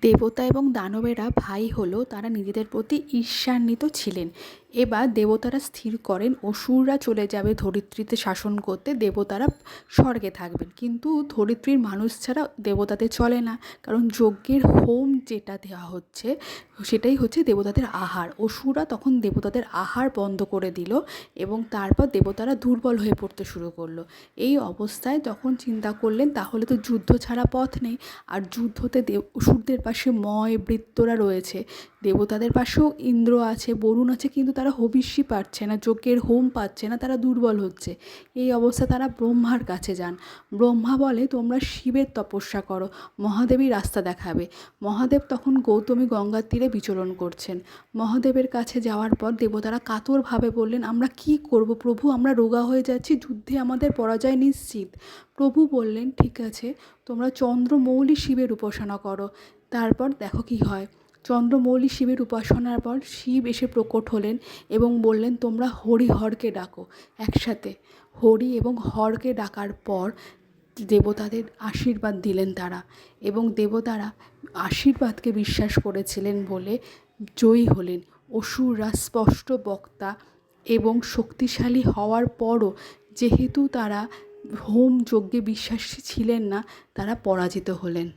দেবতা এবং দানবেরা ভাই হলেও তারা নিজেদের প্রতি ঈর্ষান্বিত ছিলেন। এবার দেবতারা স্থির করেন অসুররা চলে যাবে ধরিত্রীতে শাসন করতে। দেবতারা স্বর্গে থাকবেন। কিন্তু ধরিত্রীর মানুষ ছাড়া দেবতাতে চলে না। কারণ যজ্ঞের হোম যেটা দেওয়া হচ্ছে, সেটাই হচ্ছে দেবতাদের আহার। অসুররা তখন দেবতাদের আহার বন্ধ করে দিল এবং তারপর দেবতারা দুর্বল হয়ে পড়তে শুরু করল। এই অবস্থায় তখন চিন্তা করলেন, তাহলে তো যুদ্ধ ছাড়া পথ নেই। আর যুদ্ধতে দেব অসুরদের পাশে ময় বৃত্তরা রয়েছে। দেবতাদের পাশেও ইন্দ্র আছে, বরুণ আছে, কিন্তু তারা হবিষ্যি পাচ্ছে না, যজ্ঞের হোম পাচ্ছে না, তারা দুর্বল হচ্ছে। এই অবস্থা তারা ব্রহ্মার কাছে যান। ব্রহ্মা বলে, তোমরা শিবের তপস্যা করো, মহাদেবই রাস্তা দেখাবে। মহাদেব তখন গৌতমী গঙ্গার তীরে বিচরণ করছেন। মহাদেবের কাছে যাওয়ার পর দেবতারা কাতরভাবে বললেন, আমরা কি করব প্রভু? আমরা রোগা হয়ে যাচ্ছি, যুদ্ধে আমাদের পরাজয় নিশ্চিত। প্রভু বললেন, ঠিক আছে, তোমরা চন্দ্রমৌলি শিবের উপাসনা করো, তারপর দেখো কি হয়। চন্দ্রমৌলি শিবের উপাসনার পর শিব এসে প্রকট হলেন এবং বললেন, তোমরা হরি হরকে ডাকো। একসাথে হরি এবং হরকে ডাকার পর দেবতাদের আশীর্বাদ দিলেন তারা এবং দেবতারা আশীর্বাদকে বিশ্বাস করেছিলেন বলে জয়ী হলেন। অসুররা স্পষ্ট বক্তা এবং শক্তিশালী হওয়ার পরও যেহেতু তারা হোম যজ্ঞে বিশ্বাসী ছিলেন না, তারা পরাজিত হলেন।